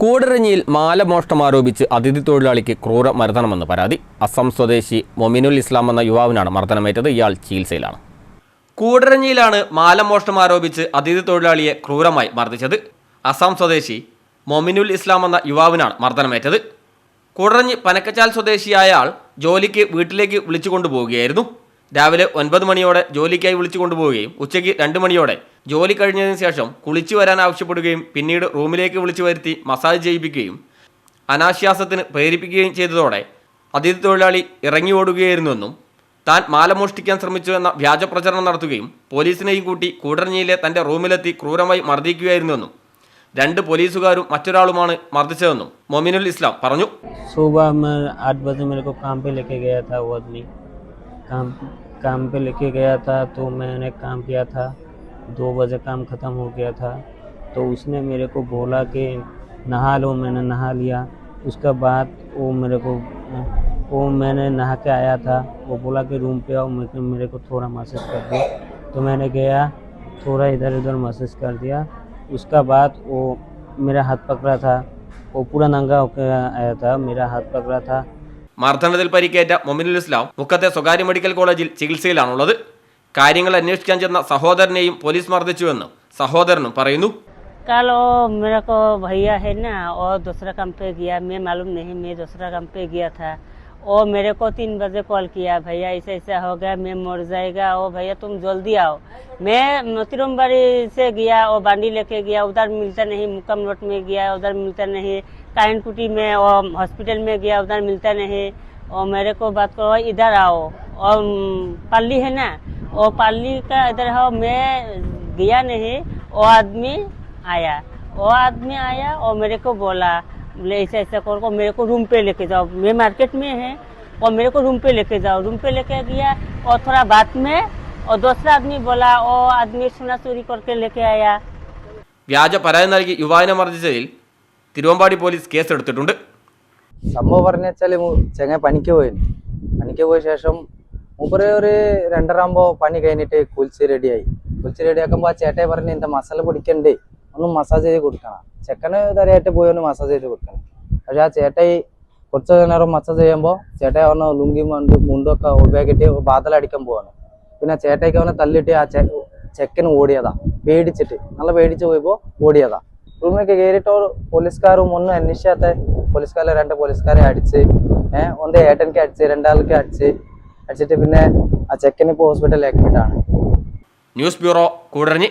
കൂടരഞ്ഞിയിൽ മാലമോഷ്ടം ആരോപിച്ച് അതിഥി തൊഴിലാളിക്ക് ക്രൂര മർദ്ദനമെന്ന് പരാതി. അസം സ്വദേശി മൊമിനുൽ ഇസ്ലാം എന്ന യുവാവിനാണ് മർദ്ദനമേറ്റത്. ഇയാൾ ചികിത്സയിലാണ്. കൂടരഞ്ഞിയിലാണ് മാലമോഷ്ടം ആരോപിച്ച് അതിഥി തൊഴിലാളിയെ ക്രൂരമായി മർദ്ദിച്ചത്. അസം സ്വദേശി മൊമിനുൽ ഇസ്ലാം എന്ന യുവാവിനാണ് മർദ്ദനമേറ്റത്. കൂടരഞ്ഞി പനക്കച്ചാൽ സ്വദേശിയായ ആൾ ജോലിക്ക് വീട്ടിലേക്ക് വിളിച്ചു കൊണ്ടുപോവുകയായിരുന്നു രാവിലെ ഒൻപത് മണിയോടെ ജോലിക്കായി വിളിച്ചു കൊണ്ടുപോവുകയും ഉച്ചയ്ക്ക് രണ്ട് മണിയോടെ ജോലി കഴിഞ്ഞതിന് ശേഷം കുളിച്ചു വരാൻ ആവശ്യപ്പെടുകയും പിന്നീട് റൂമിലേക്ക് വിളിച്ചു വരുത്തി മസാജ് ചെയ്യിപ്പിക്കുകയും അനാശ്വാസത്തിന് പ്രേരിപ്പിക്കുകയും ചെയ്തതോടെ അതിഥി തൊഴിലാളി ഇറങ്ങി ഓടുകയായിരുന്നുവെന്നും താൻ മാല മോഷ്ടിക്കാൻ ശ്രമിച്ചു എന്ന വ്യാജ പ്രചരണം നടത്തുകയും പോലീസിനെയും കൂട്ടി കൂടരഞ്ഞിയിലെ തന്റെ റൂമിലെത്തി ക്രൂരമായി മർദ്ദിക്കുകയായിരുന്നുവെന്നും രണ്ട് പോലീസുകാരും മറ്റൊരാളുമാണ് മർദ്ദിച്ചതെന്നും മൊമിനുൽ ഇസ്ലാം പറഞ്ഞു सुबह में आठ बजे मेरे को काम पे लेके गया था वो आदमी काम काम पे लेके गया था तो मैंने काम किया था दो बजे काम ख़त्म हो गया था तो उसने मेरे को बोला कि नहा लो मैंने नहा लिया उसके बाद वो मेरे को वो मैंने नहा के आया था वो बोला कि रूम पे आओ मेरे मेरे को थोड़ा मैसेज कर दो तो मैंने गया थोड़ा इधर उधर मैसेज कर दिया उसका बाद वो मेरा हाथ पकड़ा था वो पूरा नंगा होकर आया था मेरा हाथ पकड़ा था മർദ്ദനത്തിൽ പരിക്കേറ്റ മൊമിനുൽ ഇസ്ലാം മുക്കത്തെ സ്വകാര്യ മെഡിക്കൽ കോളേജിൽ ചികിത്സയിലാണുള്ളത് കാര്യങ്ങൾ അന്വേഷിക്കാൻ ചെന്ന സഹോദരനെയും പോലീസ് മർദ്ദിച്ചുവെന്നും സഹോദരനും പറയുന്നു कल वो मेरा को भैया है ना और दूसरा काम पे गया मैं मालूम नहीं मैं दूसरा काम पे गया था वो मेरे को तीन बजे कॉल किया भैया ऐसा ऐसा हो गया मैं मर जाएगा ओ भैया तुम जल्दी आओ मैं मोतीराम बाड़ी से गया वो बांडी लेके गया उधर मिलता नहीं मुकम रोड में गया उधर मिलता नहीं कायनपुटी में वो हॉस्पिटल में गया उधर मिलता नहीं और मेरे को बात करो इधर आओ और पाली है ना वो पाली का इधर हो मैं गया नहीं वो आदमी आया वो आदमी आया और मेरे को बोला बोले ऐसा ऐसा करो मेरे को रूम पे लेके जाओ मैं मार्केट में है और मेरे को रूम पे लेके जाओ रूम पे लेके गया और थोड़ा बात में और दूसरा आदमी बोला वो आदमी सोना चोरी करके लेके आया വ്യാജ പരാതി നൽകി യുവാവിനെ മർദ്ദിച്ചതിൽ തിരുവമ്പാടി പോലീസ് കേസെടുത്തിട്ടുണ്ട് സംഭവം പറഞ്ഞു വെച്ചാല് ചെങ്ങ പണിക്ക് പോയി പണിക്ക് പോയ ശേഷം മൂപ്പര് ഒരു രണ്ടരാകുമ്പോ പണി കഴിഞ്ഞിട്ട് കുളിച്ച് റെഡിയായി. കുളിച്ച് റെഡിയാക്കുമ്പോ ആ ചേട്ടയെ പറഞ്ഞു എന്റെ മസാല പൊടിക്കണ്ടേ? ഒന്ന് മസാജ് ചെയ്ത് കൊടുക്കണം. ചെക്കന് തരയായിട്ട് പോയി ഒന്ന് മസാജ് ചെയ്ത് കൊടുക്കണം. പക്ഷെ ആ ചേട്ടായി കുറച്ച് നേരം മസാജ് ചെയ്യുമ്പോൾ ചേട്ടായി അവനെ ലുങ്കി മുണ്ട് മുണ്ടൊക്കെ ഉപയോഗിച്ചിട്ട് ബാദലടിക്കാൻ പോവാണ്. പിന്നെ ചേട്ടയ്ക്ക് അവനെ തല്ലിട്ട് ആ ചെക്കൻ ഓടിയതാ. പേടിച്ചിട്ട് നല്ല പേടിച്ച് പോയപ്പോ ഓടിയതാ. റൂമിലേക്ക് കയറിയിട്ട് പോലീസുകാരും ഒന്നും അന്വേഷിക്കാത്ത പോലീസുകാരെ രണ്ട് പോലീസുകാരെ അടിച്ച് ഏഹ് ഒന്ന് ഏട്ടനിക്ക് അടിച്ച് രണ്ടാൾക്ക് അടിച്ച് അടിച്ചിട്ട് പിന്നെ ആ ചെക്കൻ ഇപ്പോൾ ഹോസ്പിറ്റലിൽ അഡ്മിറ്റ് ന്യൂസ് ബ്യൂറോ കൂടരഞ്ഞി.